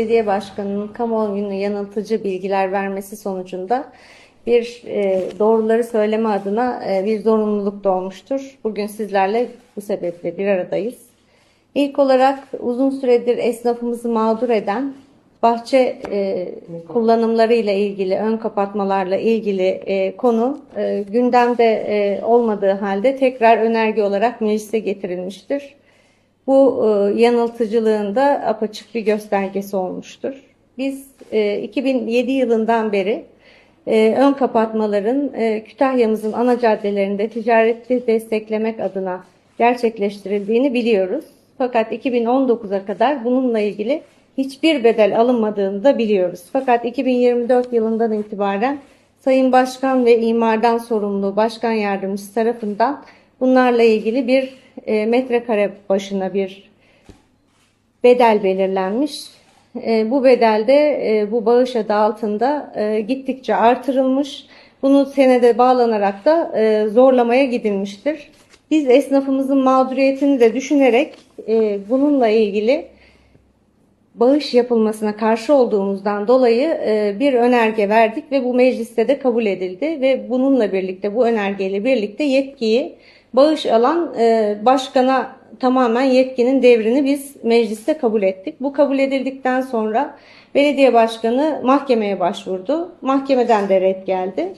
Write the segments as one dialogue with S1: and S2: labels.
S1: Belediye Başkanı'nın kamuoyuna yanıltıcı bilgiler vermesi sonucunda bir e, doğruları söyleme adına e, bir zorunluluk doğmuştur. Bugün sizlerle bu sebeple bir aradayız. İlk olarak uzun süredir esnafımızı mağdur eden bahçe e, kullanımlarıyla ilgili, ön kapatmalarla ilgili e, konu e, gündemde e, olmadığı halde tekrar önerge olarak meclise getirilmiştir. Bu e, yanıltıcılığın da apaçık bir göstergesi olmuştur. Biz e, 2007 yılından beri e, ön kapatmaların e, Kütahya'mızın ana caddelerinde ticareti desteklemek adına gerçekleştirildiğini biliyoruz. Fakat 2019'a kadar bununla ilgili hiçbir bedel alınmadığını da biliyoruz. Fakat 2024 yılından itibaren Sayın Başkan ve imardan sorumlu Başkan Yardımcısı tarafından bunlarla ilgili bir e, metrekare başına bir bedel belirlenmiş. E, bu bedelde e, bu bağış adı altında e, gittikçe artırılmış. Bunu senede bağlanarak da e, zorlamaya gidilmiştir. Biz esnafımızın mağduriyetini de düşünerek e, bununla ilgili bağış yapılmasına karşı olduğumuzdan dolayı e, bir önerge verdik ve bu mecliste de kabul edildi ve bununla birlikte bu önergeyle birlikte yetkiyi bağış alan e, başkana tamamen yetkinin devrini biz mecliste kabul ettik. Bu kabul edildikten sonra belediye başkanı mahkemeye başvurdu. Mahkemeden de red geldi.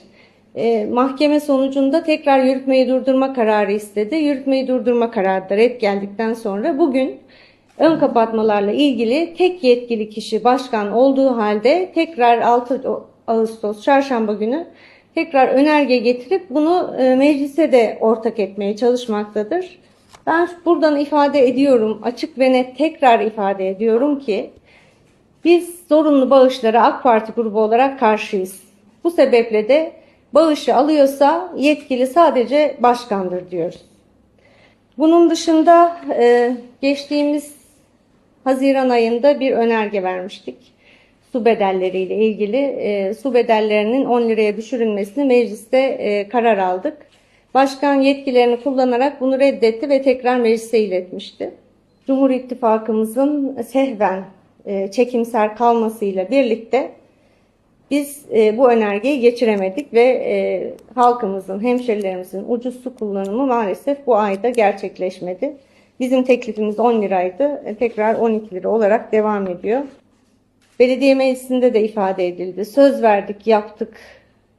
S1: E, mahkeme sonucunda tekrar yürütmeyi durdurma kararı istedi. Yürütmeyi durdurma kararı da red geldikten sonra bugün ön kapatmalarla ilgili tek yetkili kişi başkan olduğu halde tekrar 6 Ağustos çarşamba günü tekrar önerge getirip bunu e, meclise de ortak etmeye çalışmaktadır. Ben buradan ifade ediyorum, açık ve net tekrar ifade ediyorum ki biz zorunlu bağışlara AK Parti grubu olarak karşıyız. Bu sebeple de bağışı alıyorsa yetkili sadece başkandır diyoruz. Bunun dışında e, geçtiğimiz Haziran ayında bir önerge vermiştik. Su bedelleriyle ilgili e, su bedellerinin 10 liraya düşürülmesini mecliste e, karar aldık. Başkan yetkilerini kullanarak bunu reddetti ve tekrar meclise iletmişti. Cumhur İttifakımızın sehven e, çekimser kalmasıyla birlikte biz e, bu önergeyi geçiremedik ve e, halkımızın, hemşerilerimizin ucuz su kullanımı maalesef bu ayda gerçekleşmedi. Bizim teklifimiz 10 liraydı. E, tekrar 12 lira olarak devam ediyor. Belediye meclisinde de ifade edildi. Söz verdik, yaptık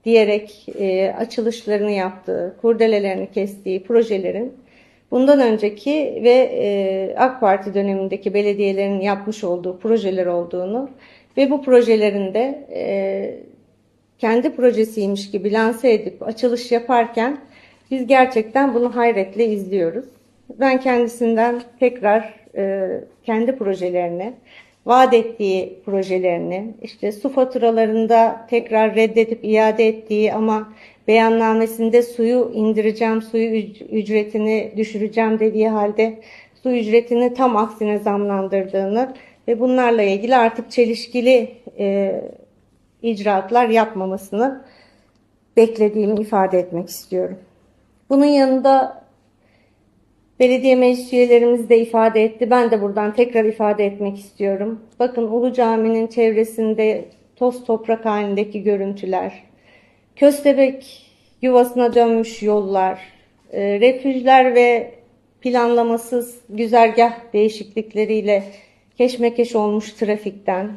S1: diyerek e, açılışlarını yaptığı, kurdelelerini kestiği projelerin bundan önceki ve e, AK Parti dönemindeki belediyelerin yapmış olduğu projeler olduğunu ve bu projelerin de e, kendi projesiymiş gibi lanse edip açılış yaparken biz gerçekten bunu hayretle izliyoruz. Ben kendisinden tekrar e, kendi projelerini, vaat ettiği projelerini, işte su faturalarında tekrar reddedip iade ettiği ama beyannamesinde suyu indireceğim, suyu ücretini düşüreceğim dediği halde su ücretini tam aksine zamlandırdığını ve bunlarla ilgili artık çelişkili e, icraatlar yapmamasını beklediğimi ifade etmek istiyorum. Bunun yanında Belediye meclis üyelerimiz de ifade etti. Ben de buradan tekrar ifade etmek istiyorum. Bakın Ulu Cami'nin çevresinde toz toprak halindeki görüntüler, köstebek yuvasına dönmüş yollar, e, refüjler ve planlamasız güzergah değişiklikleriyle keşmekeş olmuş trafikten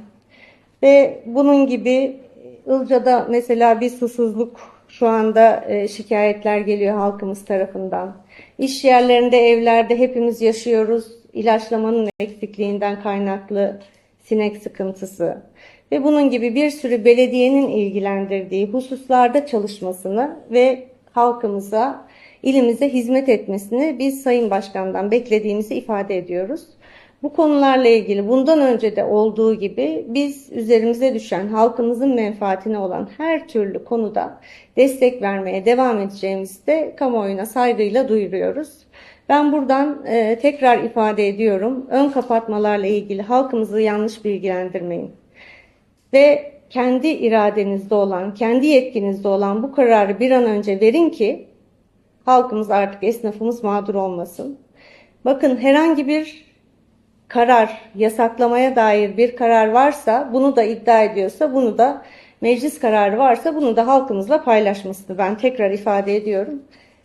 S1: ve bunun gibi Ilca'da mesela bir susuzluk şu anda e, şikayetler geliyor halkımız tarafından. İş yerlerinde, evlerde hepimiz yaşıyoruz. İlaçlamanın eksikliğinden kaynaklı sinek sıkıntısı ve bunun gibi bir sürü belediyenin ilgilendirdiği hususlarda çalışmasını ve halkımıza, ilimize hizmet etmesini biz Sayın Başkan'dan beklediğimizi ifade ediyoruz. Bu konularla ilgili bundan önce de olduğu gibi biz üzerimize düşen halkımızın menfaatine olan her türlü konuda destek vermeye devam edeceğimizi de kamuoyuna saygıyla duyuruyoruz. Ben buradan e, tekrar ifade ediyorum. Ön kapatmalarla ilgili halkımızı yanlış bilgilendirmeyin. Ve kendi iradenizde olan, kendi yetkinizde olan bu kararı bir an önce verin ki halkımız artık esnafımız mağdur olmasın. Bakın herhangi bir karar, yasaklamaya dair bir karar varsa, bunu da iddia ediyorsa, bunu da meclis kararı varsa bunu da halkımızla paylaşmasını ben tekrar ifade ediyorum.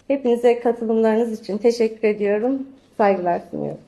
S1: Hepinize katılımlarınız için teşekkür ediyorum. Saygılar sunuyorum.